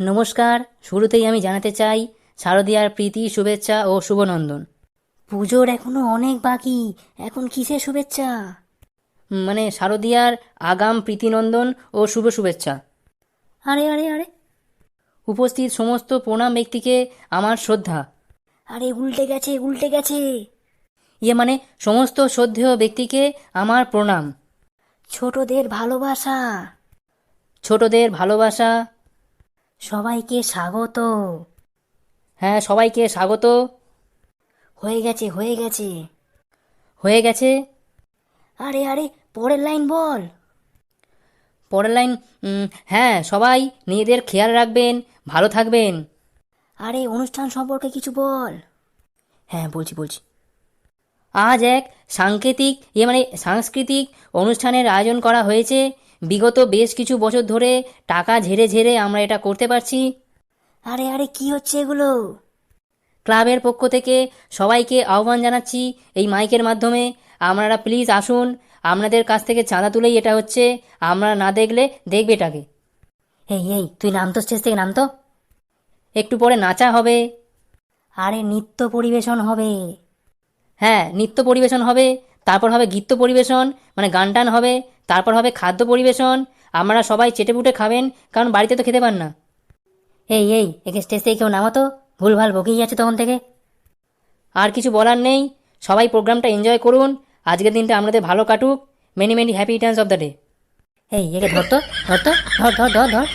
নমস্কার, শুরুতেই আমি জানাতে চাই শারদিয়ার প্রীতি, শুভেচ্ছা ও শুভনন্দন। পুজোর এখনও অনেক বাকি, এখন কিসের শুভেচ্ছা? মানে শারদিয়ার আগাম প্রীতিনন্দন ও শুভ শুভেচ্ছা। আরে আরে আরে। উপস্থিত সমস্ত প্রণাম ব্যক্তিকে আমার শ্রদ্ধা। আরে, উল্টে গেছে উল্টে গেছে। ইয়ে মানে সমস্ত শ্রদ্ধেয় ব্যক্তিকে আমার প্রণাম। ছোটদের ভালোবাসা। ছোটদের ভালোবাসা সবাইকে স্বাগত। হ্যাঁ সবাইকে স্বাগত। হয়ে গেছে হয়ে গেছে। হয়ে গেছে? আরে আরে পরের লাইন বল। পরের লাইন হ্যাঁ সবাই নিজেদের খেয়াল রাখবেন ভালো থাকবেন। আরে অনুষ্ঠান সম্পর্কে কিছু বল। হ্যাঁ বলছি বলছি। আজ এক সাংকেতিক ইয়ে মানে সাংস্কৃতিক অনুষ্ঠানের আয়োজন করা হয়েছে। বিগত বেশ কিছু বছর ধরে টাকা ঝেড়ে ঝেড়ে আমরা এটা করতে পারছি। আরে আরে কি হচ্ছে এগুলো? ক্লাবের পক্ষ থেকে সবাইকে আহ্বান জানাচ্ছি এই মাইকের মাধ্যমে। আপনারা প্লিজ আসুন আপনাদের কাছ থেকে চাঁদা তুলেই এটা হচ্ছে। আমরা না দেখলে দেখবে এটাকে। এই এই তুই নামতো স্টেজ থেকে নামতো একটু পরে নাচা হবে। আরে নৃত্য পরিবেশন হবে। হ্যাঁ নৃত্য পরিবেশন হবে তারপর হবে গীত্য পরিবেশন মানে গান টান হবে। তারপর হবে খাদ্য পরিবেশন। আপনারা সবাই চেটে পুটে খাবেন কারণ বাড়িতে তো খেতে পান না। এই এই একে স্টেজ থেকে কেউ নামাতো? ভুলভাল বকেই আছে তখন থেকে। আর কিছু বলার নেই। সবাই প্রোগ্রামটা এনজয় করুন। আজকের দিনটা আপনাদের ভালো কাটুক। Many many happy returns of the day এই একে ধরতো ধরতো ধর ধর ধর ধর।